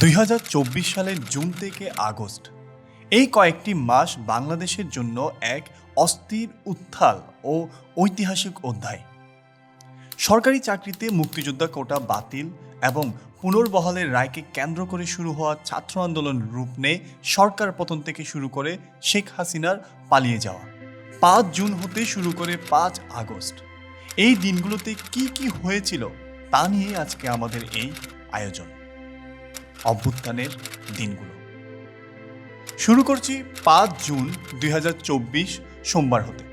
দুই হাজার চব্বিশ সালের জুন থেকে আগস্ট। এই কয়েকটি মাস বাংলাদেশের জন্য এক অস্থির উত্থাল ও ঐতিহাসিক অধ্যায়। সরকারি চাকরিতে মুক্তিযোদ্ধা কোটা বাতিল এবং পুনর্বহালের রায়কে কেন্দ্র করে শুরু হওয়া ছাত্র আন্দোলন রূপ নেয় সরকার পতন থেকে শুরু করে শেখ হাসিনার পালিয়ে যাওয়া। পাঁচ জুন হতে শুরু করে পাঁচ আগস্ট। এই দিনগুলোতে কি কি হয়েছিল তা নিয়ে আজকে আমাদের এই আয়োজন। অভ্যুত্থানের দিনগুলো। শুরু করছি পাঁচ জুন দুই হাজার চব্বিশ সোমবার হতে।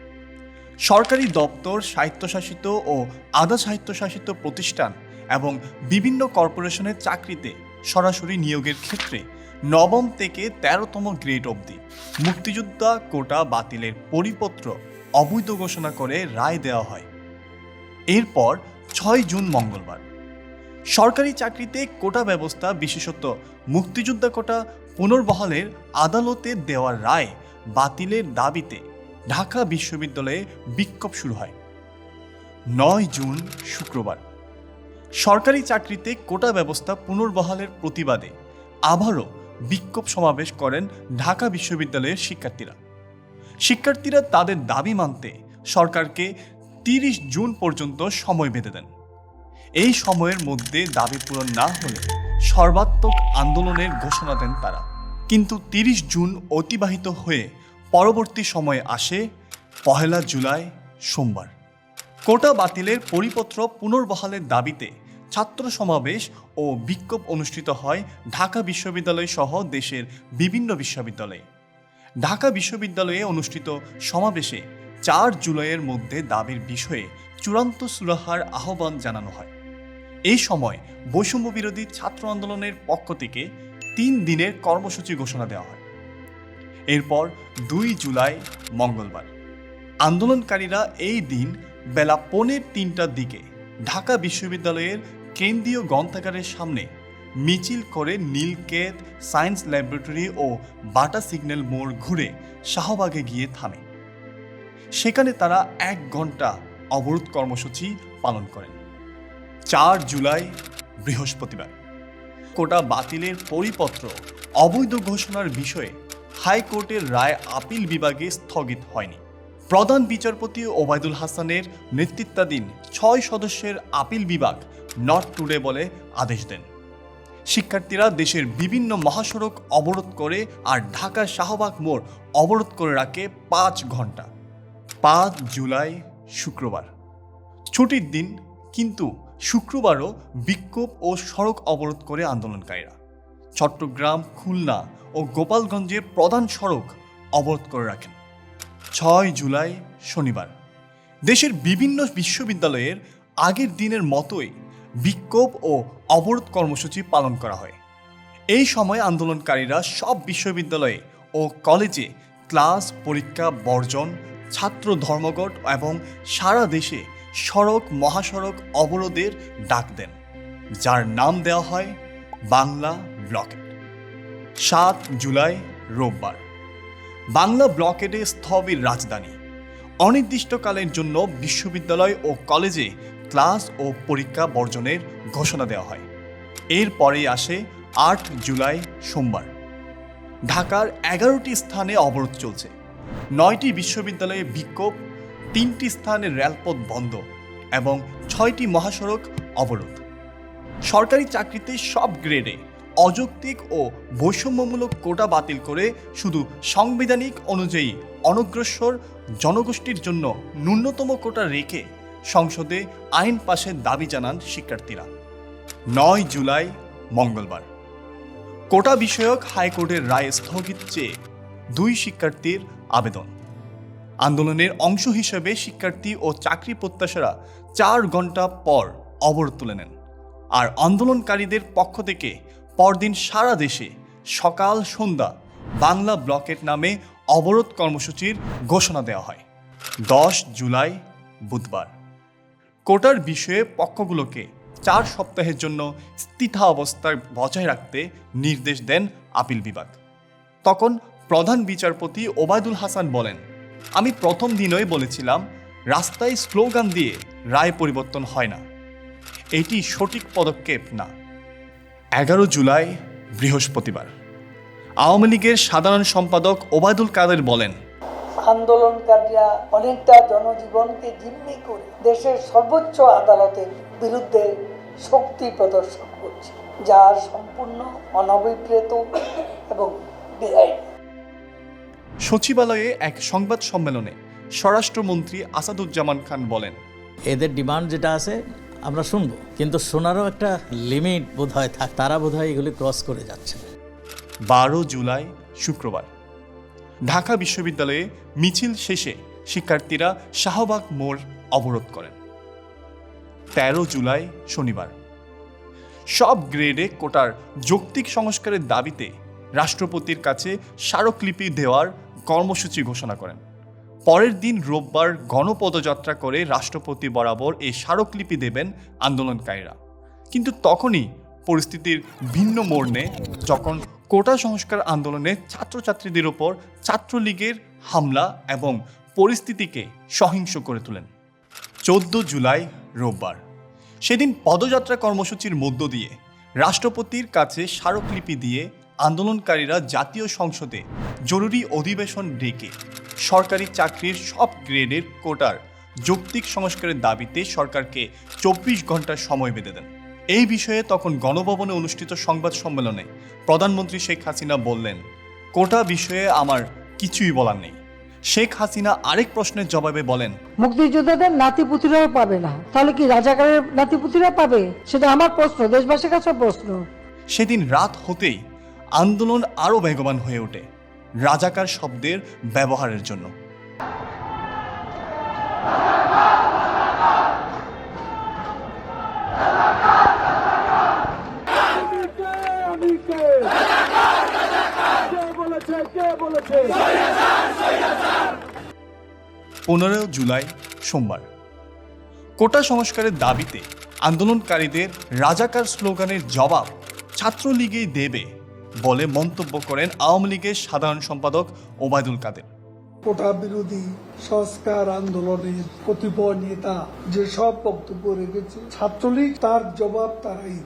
সরকারি দপ্তর, স্বায়ত্তশাসিত ও আধা স্বায়ত্তশাসিত প্রতিষ্ঠান এবং বিভিন্ন কর্পোরেশনের চাকরিতে সরাসরি নিয়োগের ক্ষেত্রে নবম থেকে তেরোতম গ্রেড অবধি মুক্তিযোদ্ধা কোটা বাতিলের পরিপত্র অবৈধ ঘোষণা করে রায় দেওয়া হয়। এরপর ছয় জুন মঙ্গলবার। সরকারি চাকরিতে কোটা ব্যবস্থা বিশেষত মুক্তিযোদ্ধা কোটা পুনর্বহালের আদালতে দেওয়ার রায় বাতিলের দাবিতে ঢাকা বিশ্ববিদ্যালয়ে বিক্ষোভ শুরু হয়। নয় জুন, শুক্রবার। সরকারি চাকরিতে কোটা ব্যবস্থা পুনর্বহালের প্রতিবাদে আবারও বিক্ষোভ সমাবেশ করেন ঢাকা বিশ্ববিদ্যালয়ের শিক্ষার্থীরা। শিক্ষার্থীরা তাদের দাবি মানতে সরকারকে তিরিশ জুন পর্যন্ত সময় বেঁধে দেন। এই সময়ের মধ্যে দাবি পূরণ না হলে সর্বাত্মক আন্দোলনের ঘোষণা দেন তারা। কিন্তু তিরিশ জুন অতিবাহিত হয়ে পরবর্তী সময়ে আসে পহেলা জুলাই, সোমবার। কোটা বাতিলের পরিপত্র পুনর্বহালের দাবিতে ছাত্র সমাবেশ ও বিক্ষোভ অনুষ্ঠিত হয় ঢাকা বিশ্ববিদ্যালয় সহ দেশের বিভিন্ন বিশ্ববিদ্যালয়ে। ঢাকা বিশ্ববিদ্যালয়ে অনুষ্ঠিত সমাবেশে চার জুলাইয়ের মধ্যে দাবির বিষয়ে চূড়ান্ত সুরাহার আহ্বান জানানো হয়। এই সময় বৈষম্য বিরোধী ছাত্র আন্দোলনের পক্ষ থেকে তিন দিনের কর্মসূচি ঘোষণা দেওয়া হয়। এরপর দুই জুলাই, মঙ্গলবার। আন্দোলনকারীরা এই দিন বেলা পৌনের তিনটার দিকে ঢাকা বিশ্ববিদ্যালয়ের কেন্দ্রীয় গ্রন্থাগারের সামনে মিছিল করে নীলকেত সায়েন্স ল্যাবরেটরি ও বাটা সিগন্যাল মোড় ঘুরে শাহবাগে গিয়ে থামে। সেখানে তারা এক ঘণ্টা অবরোধ কর্মসূচি পালন করেন। চার জুলাই, বৃহস্পতিবার। কোটা বাতিলের পরিপত্র, অবৈধ ঘোষণার বিষয়ে হাইকোর্টের রায় আপিল বিভাগে স্থগিত হয়নি। প্রধান বিচারপতি ওবায়দুল হাসানের নেতৃত্বাধীন ছয় সদস্যের আপিল বিভাগ নট টুডে বলে আদেশ দেন। শিক্ষার্থীরা দেশের বিভিন্ন মহাসড়ক অবরোধ করে আর ঢাকার শাহবাগ মোড় অবরোধ করে রাখে পাঁচ ঘণ্টা পাঁচ জুলাই, শুক্রবার। ছুটির দিন কিন্তু শুক্রবারও বিক্ষোভ ও সড়ক অবরোধ করে আন্দোলনকারীরা। চট্টগ্রাম, খুলনা ও গোপালগঞ্জের প্রধান সড়ক অবরোধ করে রাখেন। ছয় জুলাই শনিবার। দেশের বিভিন্ন বিশ্ববিদ্যালয়ের আগের দিনের মতোই বিক্ষোভ ও অবরোধ কর্মসূচি পালন করা হয়। এই সময় আন্দোলনকারীরা সব বিশ্ববিদ্যালয়ে ও কলেজে ক্লাস, পরীক্ষা, বর্জন, ছাত্র ধর্মঘট এবং সারা দেশে সড়ক মহাসড়ক অবরোধের ডাক দেন, যার নাম দেওয়া হয় বাংলা ব্লকেট। সাত জুলাই রোববার। বাংলা ব্লকেটে স্থবির রাজধানী। অনির্দিষ্টকালের জন্য বিশ্ববিদ্যালয় ও কলেজে ক্লাস ও পরীক্ষা বর্জনের ঘোষণা দেওয়া হয়। এরপরেই আসে আট জুলাই সোমবার। ঢাকার এগারোটি স্থানে অবরোধ চলছে। নয়টি বিশ্ববিদ্যালয়ে বিক্ষোভ তিনটি স্থানে রেলপথ বন্ধ এবং ছয়টি মহাসড়ক অবরোধ। সরকারি চাকরিতে সব গ্রেডে অযৌক্তিক ও বৈষম্যমূলক কোটা বাতিল করে শুধু সাংবিধানিক অনুযায়ী অনগ্রসর জনগোষ্ঠীর জন্য ন্যূনতম কোটা রেখে সংসদে আইন পাশের দাবি জানান শিক্ষার্থীরা। নয় জুলাই, মঙ্গলবার। কোটা বিষয়ক হাইকোর্টের রায় স্থগিত চেয়ে দুই শিক্ষার্থীর আবেদন। আন্দোলনের অংশ হিসেবে শিক্ষার্থী ও চাকরি প্রত্যাশারা চার ঘণ্টা পর অবরোধ তুলে নেন। আর আন্দোলনকারীদের পক্ষ থেকে পরদিন সারা দেশে সকাল, সন্ধ্যা বাংলা ব্লকেট নামে অবরোধ কর্মসূচির ঘোষণা দেওয়া হয়। দশ জুলাই বুধবার। কোটার বিষয়ে পক্ষগুলোকে চার সপ্তাহের জন্য স্থিতা অবস্থায় বজায় রাখতে নির্দেশ দেন আপিল বিভাগ। তখন প্রধান বিচারপতি ওবায়দুল হাসান বলেন আমি প্রথম দিনই বলেছিলাম, রাস্তায় স্লোগান দিয়ে রায় পরিবর্তন হয় না। এটি সঠিক পদক্ষেপ না। এগারো জুলাই, বৃহস্পতিবার। আওয়ামী লীগের সাধারণ সম্পাদক ওবায়দুল কাদের বলেন, আন্দোলনকারীরা অনেকটা জনজীবনকে জিম্মি করে দেশের সর্বোচ্চ আদালতের বিরুদ্ধে শক্তি প্রদর্শন করছে, যা সম্পূর্ণ অনভিপ্রেত এবং বেআইনি। সচিবালয়ে এক সংবাদ সম্মেলনে স্বরাষ্ট্রমন্ত্রী আসাদুজ্জামান খান বলেন এদের ডিমান্ড যেটা আছে আমরা শুনব। কিন্তু শোনারও একটা লিমিট বোধ হয় থাক তারা বোধ হয় এগুলি ক্রস করে যাচ্ছে। বারো জুলাই শুক্রবার। ঢাকা বিশ্ববিদ্যালয়ে মিছিল শেষে শিক্ষার্থীরা শাহবাগ মোড় অবরোধ করেন। তেরো জুলাই শনিবার। সব গ্রেডে কোটার যৌক্তিক সংস্কারের দাবিতে রাষ্ট্রপতির কাছে স্মারকলিপি দেওয়ার কর্মসূচি ঘোষণা করেন। পরের দিন রোববার গণপদযাত্রা করে রাষ্ট্রপতি বরাবর এই স্মারকলিপি দেবেন আন্দোলনকারীরা। কিন্তু তখনই পরিস্থিতির ভিন্ন মোড় নেয় যখন কোটা সংস্কার আন্দোলনে ছাত্রছাত্রীদের ওপর ছাত্রলীগের হামলা এবং পরিস্থিতিকে সহিংস করে তোলেন। চোদ্দ জুলাই রোববার। সেদিন পদযাত্রা কর্মসূচির মধ্য দিয়ে রাষ্ট্রপতির কাছে স্মারকলিপি দিয়ে আন্দোলনকারীরা জাতীয় সংসদে জরুরি অধিবেশন ডেকে সরকারি চাকরির সব গ্রেডের কোটার যৌক্তিক সংস্কারের দাবিতে সরকারকে চব্বিশ ঘণ্টার সময় বেঁধে দেন। এই বিষয়ে তখন গণভবনে অনুষ্ঠিত সংবাদ সম্মেলনে প্রধানমন্ত্রী শেখ হাসিনা বললেন কোটা বিষয়ে আমার কিছুই বলার নেই। শেখ হাসিনা আরেক প্রশ্নের জবাবে বলেন মুক্তিযোদ্ধাদের নাতিপুতিরাও পাবে না। তাহলে কি রাজাকারের নাতিপুতিরা পাবে? সেটা আমার প্রশ্ন দেশবাসীর কাছে প্রশ্ন। সেদিন রাত হতেই আন্দোলন আরও বেগবান হয়ে ওঠে রাজাকার শব্দের ব্যবহারের জন্য। পনেরো জুলাই, সোমবার। কোটা সংস্কারের দাবিতে আন্দোলনকারীদের রাজাকার স্লোগানের জবাব ছাত্রলীগেই দেবে বলে মন্তব্য করেন আওয়ামী লীগের সাধারণ সম্পাদক ওবায়দুল কাদের। কোটা বিরোধী সংস্কার আন্দোলনের কতিপয় নেতা যে সব বক্তব্য রেখেছে ছাত্রলীগ তার জবাব তারাই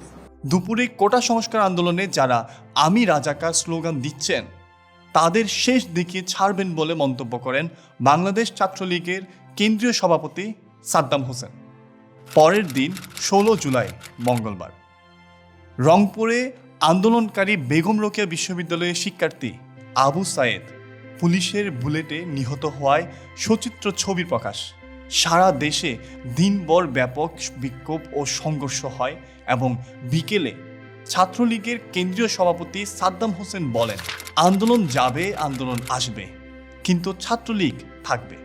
দুপুরে কোটা সংস্কার আন্দোলনে যারা আমি রাজাকার স্লোগান দিচ্ছেন তাদের শেষ দিকে ছাড়বেন বলে মন্তব্য করেন বাংলাদেশ ছাত্রলীগের কেন্দ্রীয় সভাপতি সাদ্দাম হোসেন। পরের দিন ষোলো জুলাই মঙ্গলবার। রংপুরে আন্দোলনকারী বেগম রোকেয়া বিশ্ববিদ্যালয়ের শিক্ষার্থী আবু সায়েদ পুলিশের বুলেটে নিহত হওয়ায় সচিত্র ছবি প্রকাশ। সারা দেশে দিনভর ব্যাপক বিক্ষোভ ও সংঘর্ষ হয় এবং বিকেলে ছাত্রলীগের কেন্দ্রীয় সভাপতি সাদ্দাম হোসেন বলেন, আন্দোলন যাবে, আন্দোলন আসবে, কিন্তু ছাত্রলীগ থাকবে।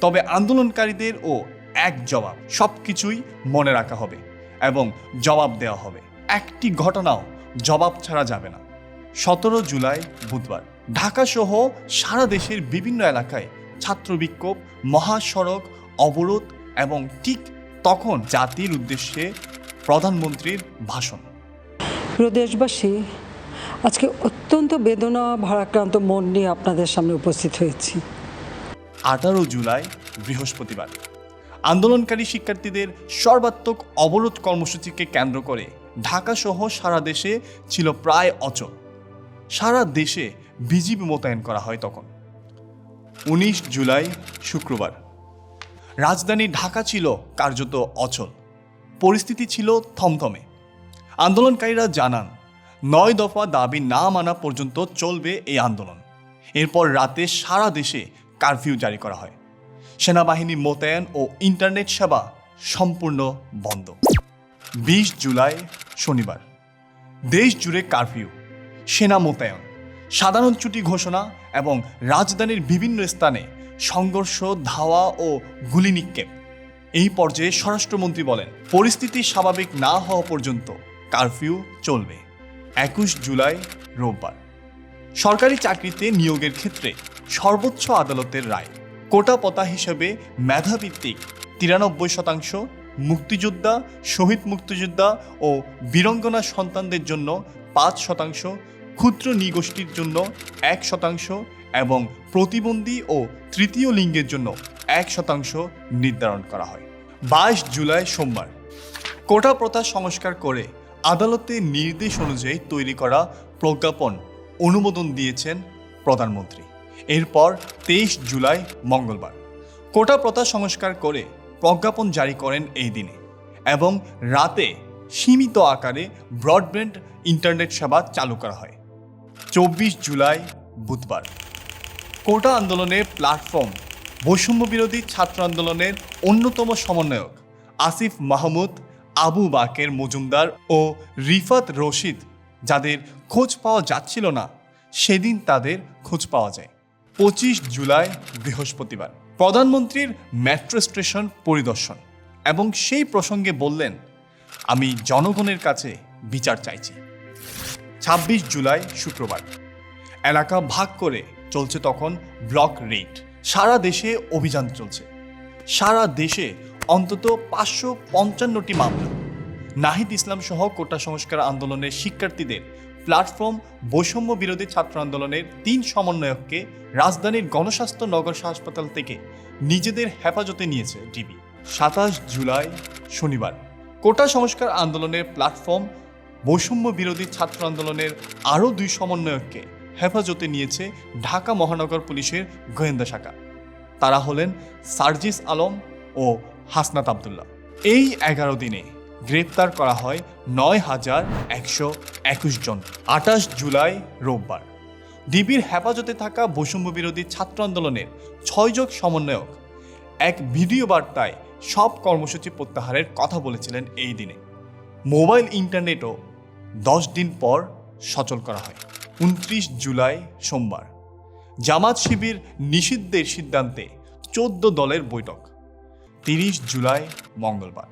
তবে আন্দোলনকারীদের ও এক জবাব সব কিছুই মনে রাখা হবে এবং জবাব দেওয়া হবে। একটি ঘটনাও জবাব ছাড়া যাবে না। সতেরো জুলাই বুধবার। ঢাকা সহ সারা দেশের বিভিন্ন এলাকায় ছাত্র বিক্ষোভ মহাসড়ক অবরোধ এবং ঠিক তখন জাতির উদ্দেশ্যে প্রধানমন্ত্রীর ভাষণ। প্রিয় দেশবাসী আজকে অত্যন্ত বেদনা ভারাক্রান্ত মন নিয়ে আপনাদের সামনে উপস্থিত হয়েছি। আঠারো জুলাই বৃহস্পতিবার। আন্দোলনকারী শিক্ষার্থীদের সর্বাত্মক অবরোধ কর্মসূচিকে কেন্দ্র করে ঢাকা সহ সারা দেশে ছিল প্রায় অচল। সারা দেশে বিজিবি মোতায়েন করা হয় তখন। উনিশ জুলাই, শুক্রবার। রাজধানী ঢাকা ছিল কার্যত অচল। পরিস্থিতি ছিল থমথমে। আন্দোলনকারীরা জানান, নয় দফা দাবি না মানা পর্যন্ত চলবে এই আন্দোলন। এরপর রাতে সারা দেশে কারফিউ জারি করা হয়। সেনাবাহিনী মোতায়েন ও ইন্টারনেট সেবা সম্পূর্ণ বন্ধ। বিশ জুলাই শনিবার। দেশ জুড়ে কারফিউ, সেনা মোতায়েন, সাধারণ ছুটি ঘোষণা এবং রাজধানীর বিভিন্ন স্থানে সংঘর্ষ, ধাওয়া ও গুলি নিক্ষেপ। এই পর্যায়ে স্বরাষ্ট্রমন্ত্রী বলেন, পরিস্থিতি স্বাভাবিক না হওয়া পর্যন্ত কারফিউ চলবে। একুশ জুলাই, রোববার। সরকারি চাকরিতে নিয়োগের ক্ষেত্রে সর্বোচ্চ আদালতের রায়। কোটা পতা হিসেবে মেধাভিত্তিক তিরানব্বই শতাংশ মুক্তিযোদ্ধা, শহীদ মুক্তিযোদ্ধা ও বীরঙ্গনা সন্তানদের জন্য পাঁচ শতাংশ, ক্ষুদ্র নিগোষ্ঠীর জন্য এক শতাংশ এবং প্রতিবন্ধী ও তৃতীয় লিঙ্গের জন্য এক শতাংশ নির্ধারণ করা হয়। বাইশ জুলাই সোমবার। কোটা প্রথা সংস্কার করে আদালতের নির্দেশ অনুযায়ী তৈরি করা প্রজ্ঞাপন অনুমোদন দিয়েছেন প্রধানমন্ত্রী। এরপর তেইশ জুলাই মঙ্গলবার। কোটা প্রথা সংস্কার করে প্রজ্ঞাপন জারি করেন এই দিনে এবং রাতে সীমিত আকারে ব্রডব্যান্ড ইন্টারনেট সেবা চালু করা হয়। চব্বিশ জুলাই বুধবার। কোটা আন্দোলনের প্ল্যাটফর্ম, বৈষম্য বিরোধী ছাত্র আন্দোলনের অন্যতম সমন্বয়ক আসিফ মাহমুদ, আবু বাকের মজুমদার ও রিফাত রশিদ যাদের খোঁজ পাওয়া যাচ্ছিল না, সেদিন তাদের খোঁজ পাওয়া যায়। পঁচিশ জুলাই বৃহস্পতিবার। প্রধানমন্ত্রীর মেট্রো স্টেশন পরিদর্শন এবং সেই প্রসঙ্গে বললেন, আমি জনগণের কাছে বিচার চাইছি। ছাব্বিশ জুলাই শুক্রবার। এলাকা ভাগ করে চলছে তখন ব্লক রেড। সারা দেশে অভিযান চলছে। সারা দেশে অন্তত পাঁচশো পঞ্চান্নটি মামলা। নাহিদ ইসলাম সহ কোটা সংস্কার আন্দোলনের শিক্ষার্থীদের প্ল্যাটফর্ম বৈষম্য বিরোধী ছাত্র আন্দোলনের তিন সমন্বয়ককে রাজধানীর গণস্বাস্থ্য নগর হাসপাতাল থেকে নিজেদের হেফাজতে নিয়েছে ডিবি। সাতাশ জুলাই, শনিবার। কোটা সংস্কার আন্দোলনের প্ল্যাটফর্ম বৈষম্য বিরোধী ছাত্র আন্দোলনের আরও দুই সমন্বয়ককে হেফাজতে নিয়েছে ঢাকা মহানগর পুলিশের গোয়েন্দা শাখা। তারা হলেন সার্জিস আলম ও হাসনাত আবদুল্লাহ। এই এগারো দিনে গ্রেপ্তার করা হয় নয় হাজার একশো একুশ জন। আঠাশ জুলাই রোববার। ডিবির হেফাজতে থাকা বৈষম্য বিরোধী ছাত্র আন্দোলনের ছয়জন সমন্বয়ক এক ভিডিও বার্তায় সব কর্মসূচি প্রত্যাহারের কথা বলেছিলেন এই দিনে। মোবাইল ইন্টারনেটও দশ দিন পর সচল করা হয়, উনত্রিশ জুলাই সোমবার। জামাত শিবির নিষিদ্ধের সিদ্ধান্তে চোদ্দ দলের বৈঠক, তিরিশ জুলাই মঙ্গলবার।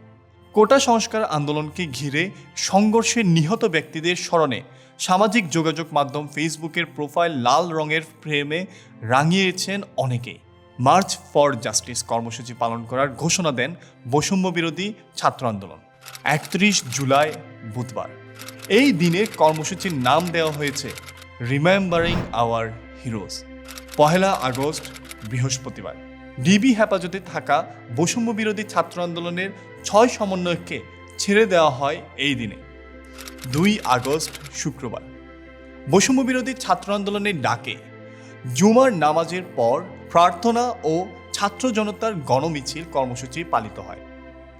কোটা সংস্কার আন্দোলনকে ঘিরে সংঘর্ষে নিহত ব্যক্তিদের স্মরণে সামাজিক যোগাযোগ মাধ্যম ফেসবুকের প্রোফাইল লাল রঙের ফ্রেমে রাঙিয়েছেন অনেকেই মার্চ ফর জাস্টিস কর্মসূচি পালন করার ঘোষণা দেন বৈষম্য বিরোধী ছাত্র আন্দোলন। একত্রিশ জুলাই বুধবার। এই দিনে কর্মসূচির নাম দেওয়া হয়েছে রিমেম্বারিং আওয়ার হিরোজ। পহেলা আগস্ট বৃহস্পতিবার। ডিবি হেফাজতে থাকা বৈষম্য বিরোধী ছাত্র আন্দোলনের ছয় সমন্বয়ককে ছেড়ে দেওয়া হয় এই দিনে। দুই আগস্ট, শুক্রবার। বৈষম্য বিরোধী ছাত্র আন্দোলনের ডাকে জুমার নামাজের পর প্রার্থনা ও ছাত্র জনতার গণমিছিল কর্মসূচি পালিত হয়।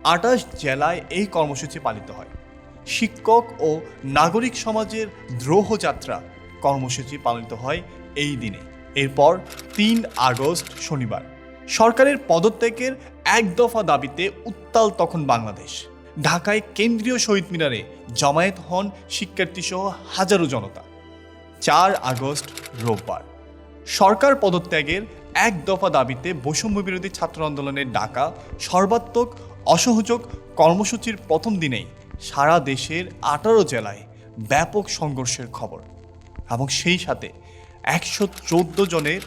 আটাশ জেলায় এই কর্মসূচি পালিত হয়। শিক্ষক ও নাগরিক সমাজের দ্রোহযাত্রা কর্মসূচি পালিত হয় এই দিনে। এরপর তিন আগস্ট, শনিবার। সরকারের পদত্যাগের এক দফা দাবিতে উত্তাল তখন বাংলাদেশ। ঢাকায় কেন্দ্রীয় শহীদ মিনারে জমায়েত হন শিক্ষার্থীসহ হাজারো জনতা। চার আগস্ট রোববার। সরকার পদত্যাগের এক দফা দাবিতে বৈষম্য বিরোধী ছাত্র আন্দোলনের ডাকা সর্বাত্মক অসহযোগ কর্মসূচির প্রথম দিনেই সারা দেশের আঠারো জেলায় ব্যাপক সংঘর্ষের খবর এবং সেই সাথে একশো চোদ্দ জনের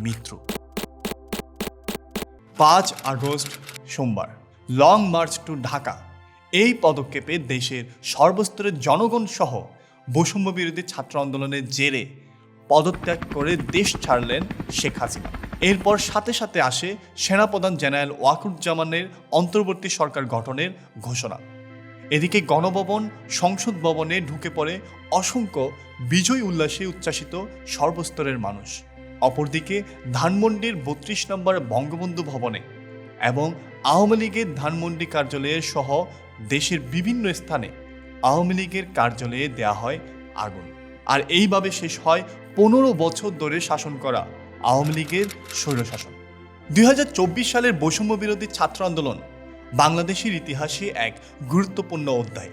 মৃত্যু। পাঁচ আগস্ট সোমবার, লং মার্চ টু ঢাকা। এই পদক্ষেপে দেশের সর্বস্তরের জনগণ সহ বৈষম্য বিরোধী ছাত্র আন্দোলনের জেরে পদত্যাগ করে দেশ ছাড়লেন শেখ হাসিনা। এরপর সাথে সাথে আসে সেনাপ্রধান জেনারেল ওয়াকুরুজ্জামানের অন্তর্বর্তী সরকার গঠনের ঘোষণা। এদিকে গণভবন, সংসদ ভবনে ঢুকে পড়ে অসংখ্য বিজয় উল্লাসে উচ্ছ্বাসিত সর্বস্তরের মানুষ। অপরদিকে ধানমন্ডির বত্রিশ নম্বর বঙ্গবন্ধু ভবনে এবং আওয়ামী লীগের ধানমন্ডি কার্যালয়ে সহ দেশের বিভিন্ন স্থানে আওয়ামী লীগের কার্যালয়ে দেয়া হয় আগুন। আর এইভাবে শেষ হয় পনেরো বছর ধরে শাসন করা আওয়ামী লীগের স্বৈরশাসন। দুই হাজার চব্বিশ সালের বৈষম্য বিরোধী ছাত্র আন্দোলন বাংলাদেশের ইতিহাসে এক গুরুত্বপূর্ণ অধ্যায়।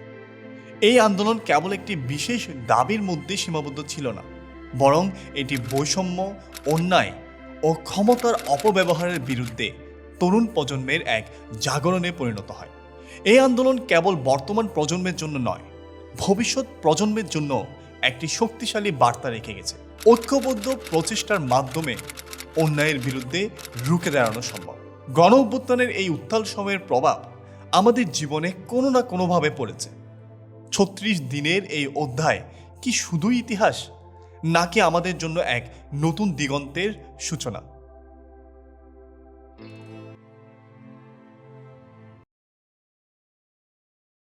এই আন্দোলন কেবল একটি বিশেষ দাবির মধ্যে সীমাবদ্ধ ছিল না। বরং এটি বৈষম্য, অন্যায় ও ক্ষমতার অপব্যবহারের বিরুদ্ধে তরুণ প্রজন্মের এক জাগরণে পরিণত হয়। এই আন্দোলন কেবল বর্তমান প্রজন্মের জন্য নয়, ভবিষ্যৎ প্রজন্মের জন্য একটি শক্তিশালী বার্তা রেখে গেছে। ঐক্যবদ্ধ প্রচেষ্টার মাধ্যমে অন্যায়ের বিরুদ্ধে রুখে দাঁড়ানো সম্ভব। গণ অভ্যুত্থানের এই উত্তাল সময়ের প্রভাব আমাদের জীবনে কোনো না কোনোভাবে পড়েছে। ছত্রিশ দিনের এই অধ্যায় কি শুধুই ইতিহাস? নাকি আমাদের জন্য এক নতুন দিগন্তের সূচনা?